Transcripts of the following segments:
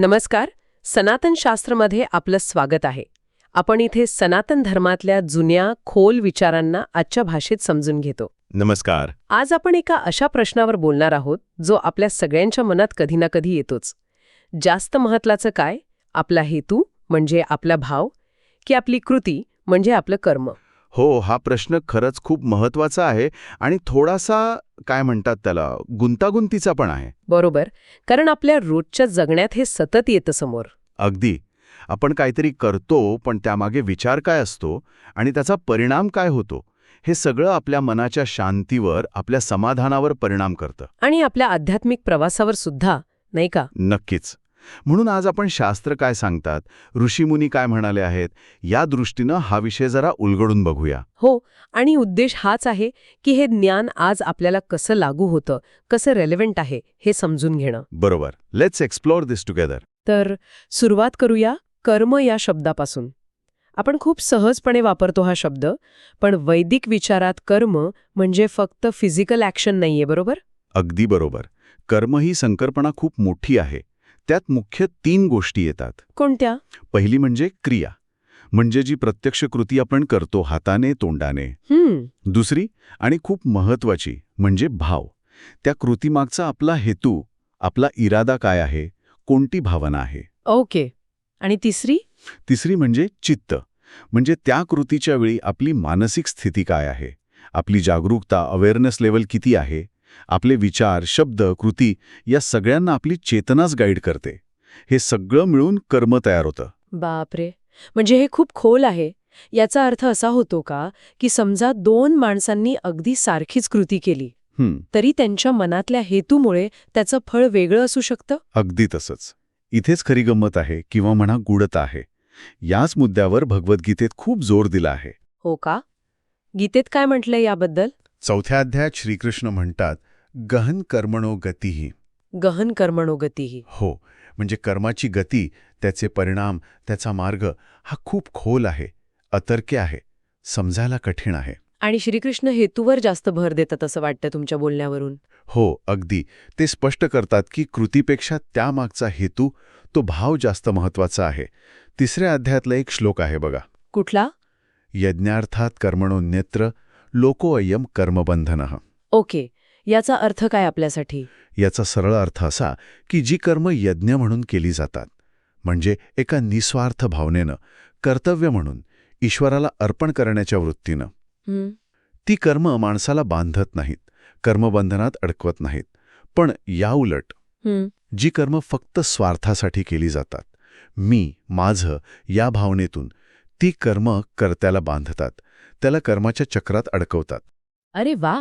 नमस्कार सनातन शास्त्रमध्ये आपलं स्वागत आहे. आपण इथे सनातन धर्मातल्या जुन्या खोल विचारांना आजच्या भाषेत समजून घेतो. नमस्कार. आज आपण एका अशा प्रश्नावर बोलणार आहोत जो आपल्या सगळ्यांच्या मनात कधी ना कधी येतोच. जास्त महत्वाचं काय? आपला हेतू म्हणजे आपला भाव? की आपली कृती म्हणजे आपलं कर्म? हो हा प्रश्न खरंच खूप महत्त्वाचा आहे आणि थोडासा काय म्हणतात त्याला गुंतागुंतीचा पण आहे. बरोबर कारण आपल्या रोजच्या जगण्यात हे सतत येतं समोर. अगदी. आपण काहीतरी करतो पण त्यामागे विचार काय असतो आणि त्याचा परिणाम काय होतो हे सगळं आपल्या मनाच्या शांतीवर आपल्या समाधानावर परिणाम करतं. आणि आपल्या आध्यात्मिक प्रवासावर सुद्धा नाही का? नक्कीच. म्हणून आज आपण शास्त्र काय सांगतात ऋषीमुनी काय म्हणाले आहेत या दृष्टीनं हा विषय जरा उलगडून बघूया. हो आणि उद्देश हाच आहे की हे ज्ञान आज आपल्याला कसं लागू होतं कसं रेलेव्हंट आहे हे समजून घेणं. बरोबर. लेट्स एक्सप्लोर दिस टुगेदर तर सुरुवात करूया कर्म या शब्दापासून. आपण खूप सहजपणे वापरतो हा शब्द पण वैदिक विचारात कर्म म्हणजे फक्त फिजिकल ॲक्शन नाहीये बरोबर? अगदी बरोबर. कर्म ही संकल्पना खूप मोठी आहे. त्यात मुख्य तीन गोष्टी येतात. कोणत्या? पहिली म्हणजे क्रिया म्हणजे जी प्रत्यक्ष कृती आपण करतो हाताने तोंडाने. हम्म. दुसरी आणि खूप महत्वाची म्हणजे भाव. त्या कृतीमागचा आपला हेतू आपला इरादा काय आहे कोणती भावना आहे. ओके. आणि तिसरी? तिसरी म्हणजे चित्त म्हणजे त्या कृतीच्या वेळी आपली मानसिक स्थिती काय आहे आपली जागरूकता अवेअरनेस लेवल किती आहे आपले विचार शब्द कृती या सगळ्यांना आपली चेतनाच गाईड करते. हे सगळं मिळून कर्म तयार होतं. बापरे! म्हणजे हे खूप खोल आहे. याचा अर्थ असा होतो का की समजा दोन माणसांनी अगदी सारखीच कृती केली तरी त्यांच्या मनातल्या हेतूमुळे त्याचं फळ वेगळं असू शकतं? अगदी तसंच. इथेच खरी गंमत आहे किंवा म्हणा गुढता आहे. याच मुद्द्यावर भगवद्गीतेत खूप जोर दिला आहे. हो का? गीतेत काय म्हटलंय याबद्दल? चौथ्या अध्यायात श्रीकृष्ण म्हणतात गहन कर्मणो गतीही गहन कर्मणोगतीही हो म्हणजे कर्माची गती त्याचे परिणाम त्याचा मार्ग हा खूप खोल आहे अतर्क्य आहे समजायला कठीण आहे. आणि श्रीकृष्ण हेतूवर जास्त भर देतात असं वाटतं तुमच्या बोलण्यावरून. हो अगदी. ते स्पष्ट करतात की कृतीपेक्षा त्यामागचा हेतू तो भाव जास्त महत्त्वाचा आहे. तिसऱ्या अध्यायातला एक श्लोक आहे बघा. कुठला? यज्ञार्थात कर्मणोन्यत्र लोकोऽयम कर्मबंधन. ओके. याचा अर्थ काय आपल्यासाठी? याचा सरळ अर्थ असा की जी कर्म यज्ञ म्हणून केली जातात म्हणजे एका निस्वार्थ भावनेनं कर्तव्य म्हणून ईश्वराला अर्पण करण्याच्या वृत्तीनं. ती कर्म माणसाला बांधत नाहीत कर्मबंधनात अडकवत नाहीत पण याउलट. जी कर्म फक्त स्वार्थासाठी केली जातात मी माझं या भावनेतून ती कर्म कर्त्याला बांधतात त्याला कर्माच्या चक्रात अडकवतात. अरे वा!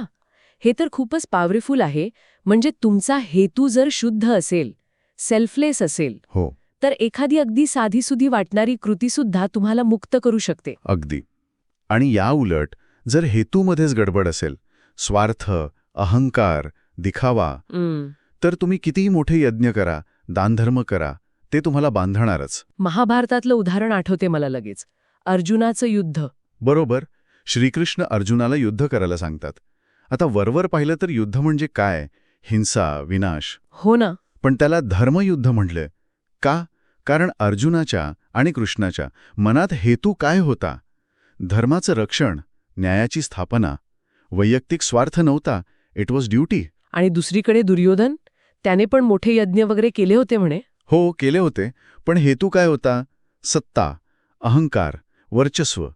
हे तर खूपच पॉवरफुल आहे. म्हणजे तुमचा हेतू जर शुद्ध असेल सेल्फलेस असेल हो. तर एखादी अगदी साधीसुधी वाटणारी कृतीसुद्धा तुम्हाला मुक्त करू शकते. अगदी. आणि याउलट जर हेतूमध्येच गडबड असेल स्वार्थ अहंकार दिखावा तर तुम्ही कितीही मोठे यज्ञ करा दानधर्म करा ते तुम्हाला बांधणारच. महाभारतातलं उदाहरण आठवते मला लगेच. अर्जुनाचं युद्ध. बरोबर. श्रीकृष्ण अर्जुनाला युद्ध करायला सांगतात. आता वरवर पाहिलं तर युद्ध म्हणजे काय? हिंसा विनाश. हो ना. पण त्याला धर्मयुद्ध म्हटलं. का? कारण अर्जुनाच्या आणि कृष्णाच्या मनात हेतू काय होता? धर्माचं रक्षण न्यायाची स्थापना वैयक्तिक स्वार्थ नव्हता. इट वॉज ड्युटी आणि दुसरीकडे दुर्योधन? त्याने पण मोठे यज्ञ वगैरे केले होते म्हणे? हो केले होते. पण हेतू काय होता? सत्ता अहंकार वर्चस्व.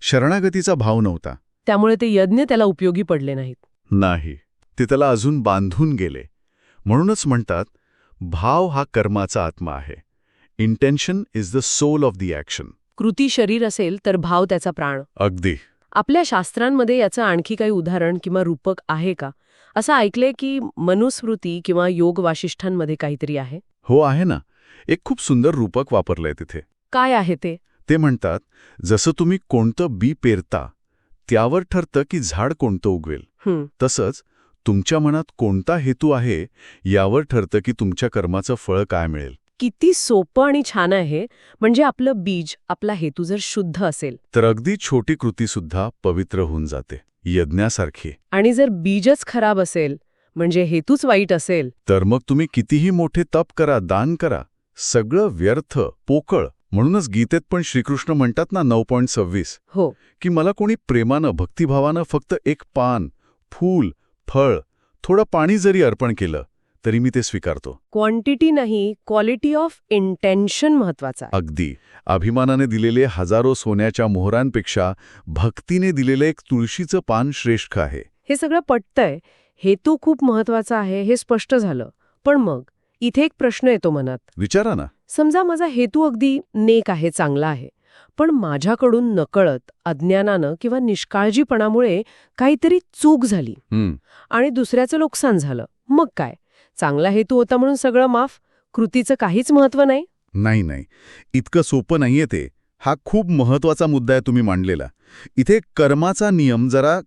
शरणागतीचा भाव नव्हता. त्यामुळे ते यज्ञ त्याला उपयोगी पडले नाहीत. नाही ते त्याला अजून बांधून गेले. म्हणूनच म्हणतात भाव हा कर्माचा आत्मा आहे. Intention is the soul of the action कृती शरीर असेल तर भाव त्याचा प्राण. अगदी. आपल्या शास्त्रांमध्ये याचं आणखी काही उदाहरण किंवा रूपक आहे का? असं ऐकलंय की मनुस्मृती किंवा योग वाशिष्ठांमध्ये काहीतरी आहे? हो आहे ना. एक खूप सुंदर रूपक वापरलंय तिथे. काय आहे ते? ते म्हणतात जसं तुम्ही कोणतं बी पेरता त्यावर ठरतं की झाड कोणतं उगवेल. तसंच तुमच्या मनात कोणता हेतू आहे यावर ठरतं की तुमच्या कर्माचं फळ काय मिळेल. किती सोपं आणि छान आहे म्हणजे आपलं बीज आपला हेतू जर शुद्ध असेल. तर अगदी छोटी कृतीसुद्धा पवित्र होऊन जाते यज्ञासारखी. आणि जर बीजच खराब असेल म्हणजे हेतूच वाईट असेल. तर मग तुम्ही कितीही मोठे तप करा दान करा सगळं व्यर्थ पोकळ. म्हणूनच गीतेत पण श्रीकृष्ण म्हणतात ना नऊ पॉईंट सव्वीस हो. की मला कोणी प्रेमानं भक्तिभावानं फक्त एक पान फूल फळ थोडं पाणी जरी अर्पण केलं तरी मी ते स्वीकारतो. क्वांटिटी नाही क्वालिटी ऑफ इंटेन्शन महत्त्वाचा. अगदी. अभिमानाने दिलेले हजारो सोन्याच्या मोहरांपेक्षा भक्तीने दिलेलं एक तुळशीचं पान श्रेष्ठ आहे. हे सगळं पटतंय हेतू खूप महत्त्वाचा आहे हे स्पष्ट झालं. पण मग इथे एक प्रश्न येतो मनात. विचारा ना. समजा माझा हेतू अगदी नेक आहे चांगला आहे पण माझ्याकडून नकळत अज्ञानानं किंवा निष्काळजीपणामुळे काहीतरी चूक झाली आणि दुसऱ्याचं नुकसान झालं मग काय? चांगला हेतू होता म्हणून सगळं माफ? कृतीचं काहीच महत्त्व नाही? नाही नाही. इतकं सोपं नाहीये ते. हा खूप महत्त्वाचा मुद्दा आहे तुम्ही मांडलेला. इथे कर्माचा नियम जरा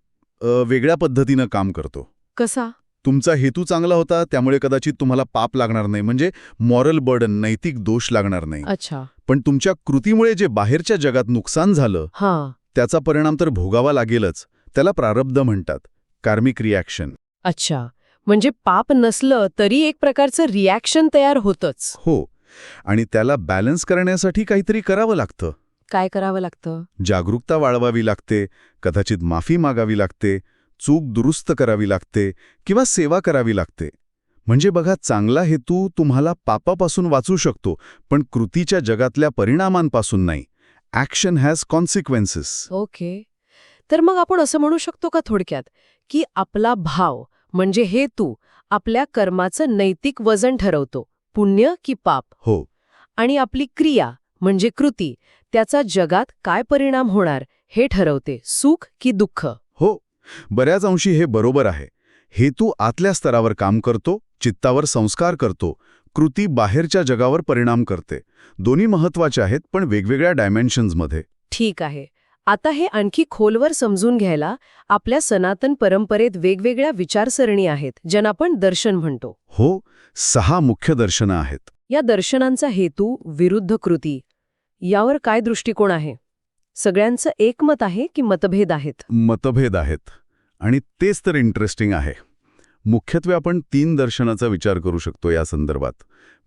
वेगळ्या पद्धतीनं काम करतो. कसा? तुमचा हेतू चांगला होता त्यामुळे कदाचित तुम्हाला पाप लागणार नाही. म्हणजे मॉरल बर्डन नैतिक दोष लागणार नाही. अच्छा. पण तुमच्या कृतीमुळे जे बाहेरच्या जगात नुकसान झालं हा. त्याचा परिणाम तर भोगावा लागेलच. त्याला प्रारब्ध म्हणतात. कार्मिक रिॲक्शन अच्छा. म्हणजे पाप नसलं तरी एक प्रकारचं रिॲक्शन तयार होतच. हो. आणि त्याला बॅलन्स करण्यासाठी काहीतरी करावं लागतं. काय करावं लागतं? जागरूकता वाढवावी लागते. कदाचित माफी मागावी लागते. चूक दुरुस्त करावी लागते किंवा सेवा करावी लागते. म्हणजे बघा चांगला हेतू तुम्हाला पापापासून वाचू शकतो पण कृतीच्या जगातल्या परिणामांपासून नाही. Action has consequences okay. तर मग आपण असं म्हणू शकतो का थोडक्यात की आपला भाव म्हणजे हेतू आपल्या कर्माचं नैतिक वजन ठरवतो पुण्य की पाप? हो. आणि आपली क्रिया म्हणजे कृती त्याचा जगात काय परिणाम होणार हे ठरवते सुख की दुःख? हो. बऱ्याच अंशी हे बरोबर आहे. हेतू आतल्या स्तरावर काम करतो चित्तावर संस्कार करतो कृती बाहेरच्या जगावर परिणाम करते. दोन्ही महत्त्वाचे आहेत पण वेगवेगळ्या डायमेन्शन्समध्ये. ठीक आहे. आता हे आणखी खोलवर समजून घ्यायला आपल्या सनातन परंपरेत वेगवेगळ्या विचारसरणी आहेत ज्यांना आपण दर्शन म्हणतो. हो सहा मुख्य दर्शनं आहेत. या दर्शनांचा हेतू विरुद्ध कृती. यावर काय दृष्टिकोन आहे? सगळ्यांचं एकमत आहे की मतभेद आहेत? मतभेद आहेत. आणि तेच तर इंटरेस्टिंग आहे. मुख्यत्वे आपण तीन दर्शनाचा विचार करू शकतो या संदर्भात.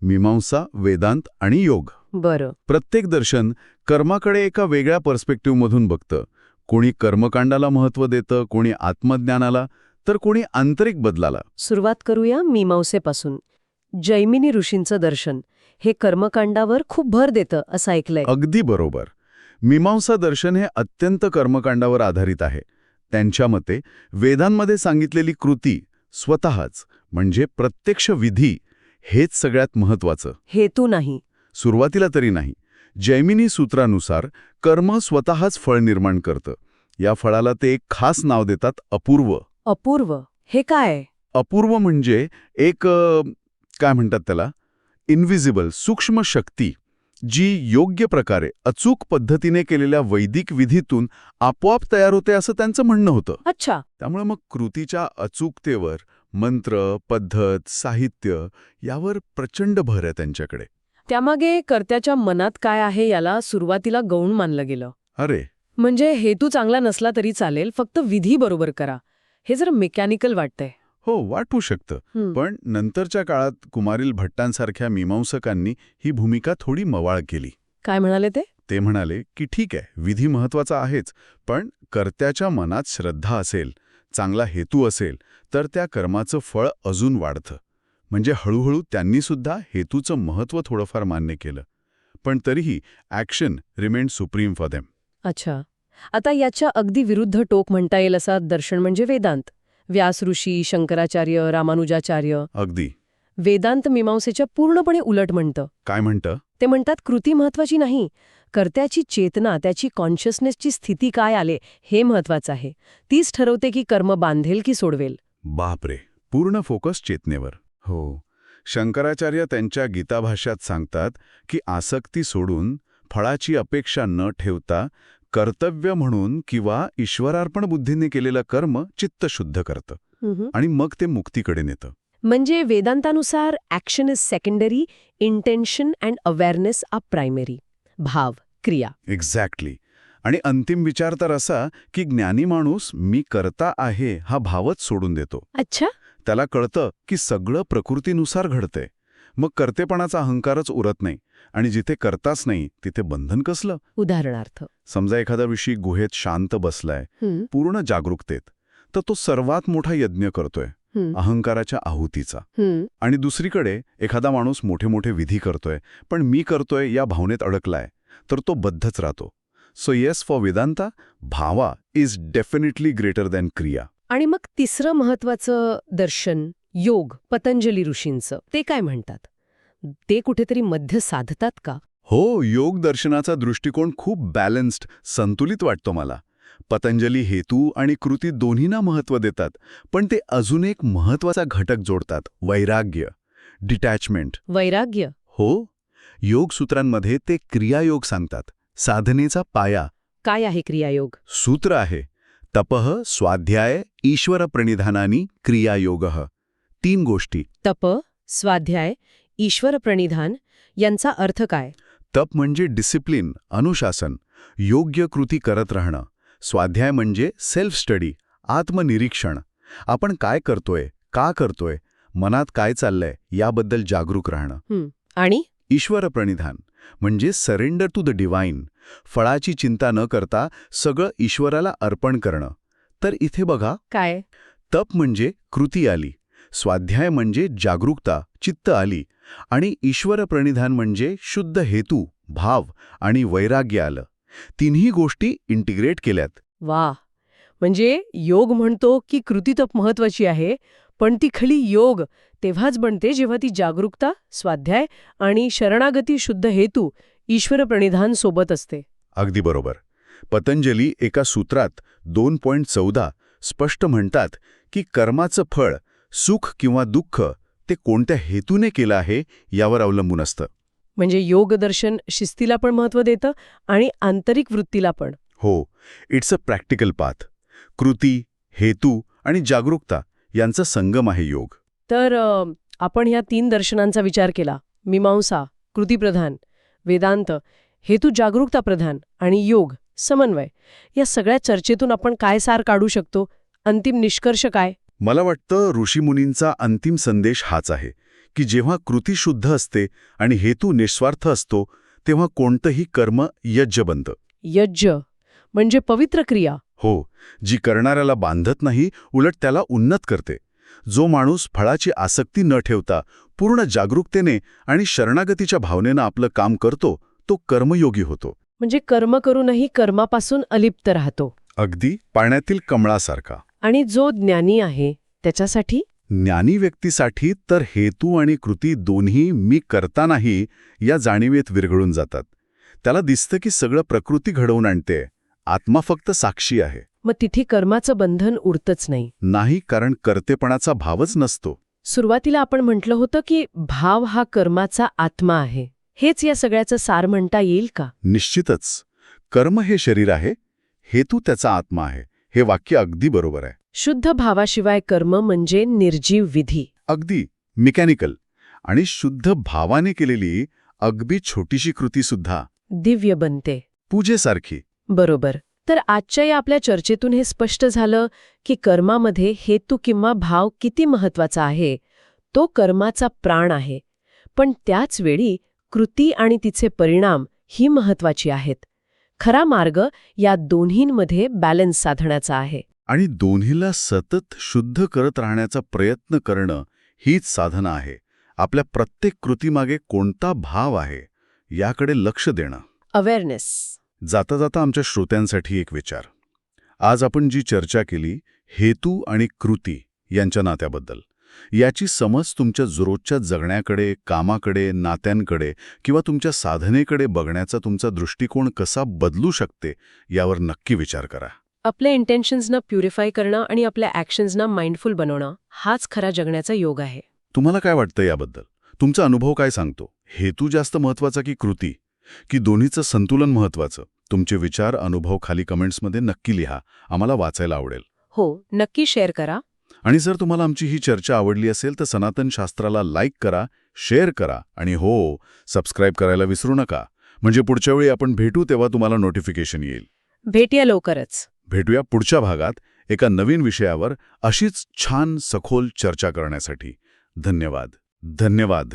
मीमांसा वेदांत आणि योग. बरं. प्रत्येक दर्शन कर्माकडे एका वेगळ्या पर्स्पेक्टिव्हमधून बघतं. कोणी कर्मकांडाला महत्त्व देतं कोणी आत्मज्ञानाला तर कोणी आंतरिक बदलाला. सुरुवात करूया मीमांसेपासून. जैमिनी ऋषींचं दर्शन. हे कर्मकांडावर खूप भर देतं असं ऐकलंय. अगदी बरोबर. मीमांसा दर्शन हे अत्यंत कर्मकांडावर आधारित आहे. त्यांच्या मते वेदांमध्ये सांगितलेली कृती स्वतःच म्हणजे प्रत्यक्ष विधी हेच सगळ्यात महत्वाचं हेतू नाही. सुरुवातीला तरी नाही. जैमिनी सूत्रानुसार कर्म स्वतःच फळ निर्माण करतं. या फळाला ते एक खास नाव देतात अपूर्व. अपूर्व. हे काय? अपूर्व म्हणजे एक काय म्हणतात त्याला? इनव्हिजिबल सूक्ष्म शक्ती. जी योग्य प्रकारे अचूक पद्धतीने केलेल्या वैदिक विधीतून आपोआप तयार होते असं त्यांचं म्हणणं होतं. अच्छा. त्यामुळे मग कृतीच्या अचूकतेवर मंत्र पद्धत साहित्य यावर प्रचंड भर आहे त्यांच्याकडे. त्यामागे कर्त्याच्या मनात काय आहे याला सुरुवातीला गौण मानलं गेलं. अरे. म्हणजे हेतू चांगला नसला तरी चालेल फक्त विधी बरोबर करा. हे जरा मेकॅनिकल वाटतंय. हो वाटू शकतं. पण नंतरच्या काळात कुमारील भट्टांसारख्या मीमांसकांनी ही भूमिका थोडी मवाळ केली. काय म्हणाले ते? ते म्हणाले की ठीक आहे विधी महत्त्वाचा आहेच पण कर्त्याच्या मनात श्रद्धा असेल चांगला हेतू असेल तर त्या कर्माचं फळ अजून वाढतं. म्हणजे हळूहळू त्यांनीसुद्धा हेतूचं महत्त्व थोडंफार मान्य केलं. पण तरीही action remained supreme for them. अच्छा. आता याच्या अगदी विरुद्ध टोक म्हणता येईल असा दर्शन म्हणजे वेदांत. व्यास ऋषी शंकराचार्य रामानुजाचार्य. अगदी. वेदांत मीमांसेच्या पूर्णपणे उलट म्हणतं. काय म्हणतं? ते म्हणतात कृती महत्वाची नाही. कर्त्याची चेतना त्याची कॉन्शियसनेसची स्थिती काय आले हे महत्वाचं आहे. तीच ठरवते की कर्म बांधेल की सोडवेल. बापरे. पूर्ण फोकस चेतनेवर. हो. शंकराचार्य त्यांच्या गीताभाष्यात सांगतात की आसक्ती सोडून फळाची अपेक्षा न ठेवता कर्तव्य म्हणून किंवा ईश्वरार्पण बुद्धीने केलेलं कर्म चित्त शुद्ध करतं. आणि मग ते मुक्तीकडे नेतं. म्हणजे वेदांतानुसार action is secondary intention and awareness are primary भाव क्रिया. एक्झॅक्टली आणि अंतिम विचार तर असा की ज्ञानी माणूस मी करता आहे हा भावच सोडून देतो. अच्छा. त्याला कळतं की सगळं प्रकृतीनुसार घडतंय. मग कर्तेपणाचा अहंकारच उरत नाही आणि जिथे करताच नाही तिथे बंधन कसलं? उदाहरणार्थ. समजा एखादा ऋषी गुहेत शांत बसलाय पूर्ण जागरूकतेत तर तो सर्वात मोठा यज्ञ करतोय अहंकाराच्या आहुतीचा. आणि दुसरीकडे एखादा माणूस मोठे मोठे विधी करतोय पण मी करतोय या भावनेत अडकलाय तर तो बद्धच राहतो. सो येस फॉर वेदांता भावा इज डेफिनेटली ग्रेटर दॅन क्रिया. आणि मग तिसरं महत्वाचं दर्शन? योग पतंजली ऋषींचं. ते काय म्हणतात? ते कुठेतरी मध्य साधतात का? हो योग दर्शनाचा दृष्टिकोन खूप बॅलन्स्ड संतुलित वाटतो मला. पतंजली हेतू आणि कृती दोन्हींना महत्त्व देतात पण ते अजून एक महत्त्वाचा घटक जोडतात वैराग्य डिटॅचमेंट वैराग्य? हो योगसूत्रांमध्ये ते क्रियायोग सांगतात साधनेचा पाया. काय आहे क्रियायोग? सूत्र आहे तपः स्वाध्याय ईश्वर प्रणिधानानी क्रियायोग. तीन गोष्टी. तप स्वाध्याय ईश्वर प्रणिधान यांचा अर्थ काय? तप म्हणजे डिसिप्लिन अनुशासन योग्य कृती करत राहणं. स्वाध्याय म्हणजे सेल्फ स्टडी आत्मनिरीक्षण. आपण काय करतोय का करतोय मनात काय चाललंय याबद्दल जागरूक राहणं. आणि? ईश्वर प्रणिधान म्हणजे सरेंडर टू द डिवाईन फळाची चिंता न करता सगळं ईश्वराला अर्पण करणं. तर इथे बघा. काय? तप म्हणजे कृती आली. स्वाध्याय म्हणजे जागरूकता चित्त आली आणि ईश्वर प्रणिधान म्हणजे शुद्ध हेतू भाव आणि वैराग्य आलं. तिन्ही गोष्टी इंटिग्रेट केल्यात. वा म्हणजे योग म्हणतो की कृती तप महत्वाची आहे पण ती खली योग तेव्हाच बनते जेव्हा ती जागरूकता स्वाध्याय आणि शरणागती शुद्ध हेतू ईश्वर प्रणिधान सोबत असते. अगदी बरोबर. पतंजली एका सूत्रात दोन पॉईंट चौदा स्पष्ट म्हणतात की कर्माचं फळ सुख किंवा दुःख ते कोणत्या हेतूने केलं आहे यावर अवलंबून असतं. म्हणजे योग दर्शन शिस्तीला पण महत्त्व देतं आणि आंतरिक वृत्तीला पण. हो इट्स अ प्रॅक्टिकल पाथ कृती हेतू आणि जागरूकता यांचा संगम आहे योग. तर आपण ह्या तीन दर्शनांचा विचार केला. मीमांसा कृतीप्रधान वेदांत हेतू जागरूकता प्रधान आणि योग समन्वय. या सगळ्या चर्चेतून आपण काय सार काढू शकतो? अंतिम निष्कर्ष काय? मला वाटतं ऋषीमुनींचा अंतिम संदेश हाच आहे की जेव्हा कृती शुद्ध असते आणि हेतू निस्वार्थ असतो तेव्हा कोणतंही कर्म यज्ञ बनतं. यज्ञ म्हणजे पवित्र क्रिया. हो जी करणाऱ्याला बांधत नाही उलट त्याला उन्नत करते. जो माणूस फळाची आसक्ती न ठेवता पूर्ण जागरूकतेने आणि शरणागतीच्या भावनेनं आपलं काम करतो तो कर्मयोगी होतो. म्हणजे कर्म करूनही कर्मापासून अलिप्त राहतो. अगदी पाण्यातील कमळासारखा. आणि जो ज्ञानी आहे त्याच्यासाठी? ज्ञानी व्यक्तीसाठी तर हेतू आणि कृती दोन्ही मी करता नाही या जाणीवेत विरघळून जातात. त्याला दिसतं की सगळं प्रकृती घडवून आणते. आत्मा फक्त साक्षी आहे. मग तिथे कर्माचं बंधन उरतच नाही. नाही कारण कर्तेपणाचा भावच नसतो. सुरुवातीला आपण म्हटलं होतं की भाव हा कर्माचा आत्मा आहे. हेच या सगळ्याचं सार म्हणता येईल का? निश्चितच. कर्म हे शरीर आहे हेतू त्याचा आत्मा आहे. हे वाक्य अगदी बरोबर आहे. शुद्ध भावाशिवाय कर्म म्हणजे निर्जीव विधी. अगदी मिकॅनिकल आणि शुद्ध भावाने केलेली अगदी छोटीशी कृतीसुद्धा दिव्य बनते. पूजेसारखी. बरोबर. तर आजच्या या आपल्या चर्चेतून हे स्पष्ट झालं की कर्मामध्ये हेतू किंवा भाव किती महत्त्वाचा आहे तो कर्माचा प्राण आहे. पण त्याच वेळी कृती आणि तिचे परिणाम ही महत्वाची आहेत. खरा मार्ग या दोन्हींमध्ये बॅलन्स साधण्याचा आहे. आणि दोन्हीला सतत शुद्ध करत राहण्याचा प्रयत्न करणं हीच साधना आहे. आपल्या प्रत्येक कृतीमागे कोणता भाव आहे याकडे लक्ष देणं. अवेअरनेस जाता जाता आमच्या श्रोत्यांसाठी एक विचार. आज आपण जी चर्चा केली हेतू आणि कृती यांच्या नात्याबद्दल. याची समज तुमच्या रोजच्या जगण्याकडे कामाकडे नात्यांकडे किंवा तुमच्या साधनेकडे बघण्याचा तुमचा दृष्टिकोन कसा बदलू शकते यावर नक्की विचार करा. आपल्या इंटेन्शन्सना प्युरिफाय करणं आणि आपल्या ॲक्शन्सना माइंडफुल बनवणं हाच खरा जगण्याचा योग आहे. तुम्हाला काय वाटतं याबद्दल? तुमचा अनुभव काय सांगतो? हेतू जास्त महत्त्वाचा की कृती? की दोन्हीचं संतुलन महत्वाचं तुमचे विचार अनुभव खाली कमेंट्समध्ये नक्की लिहा. आम्हाला वाचायला आवडेल. हो नक्की शेअर करा. आणि जर तुम्हाला आमची ही चर्चा आवडली असेल तर सनातन शास्त्राला लाईक करा शेअर करा आणि हो सबस्क्राईब करायला विसरू नका. म्हणजे पुढच्या वेळी आपण भेटू तेव्हा तुम्हाला नोटिफिकेशन येईल. भेटूया लवकरच. भेटूया पुढच्या भागात एका नवीन विषयावर अशीच छान सखोल चर्चा करण्यासाठी. धन्यवाद. धन्यवाद.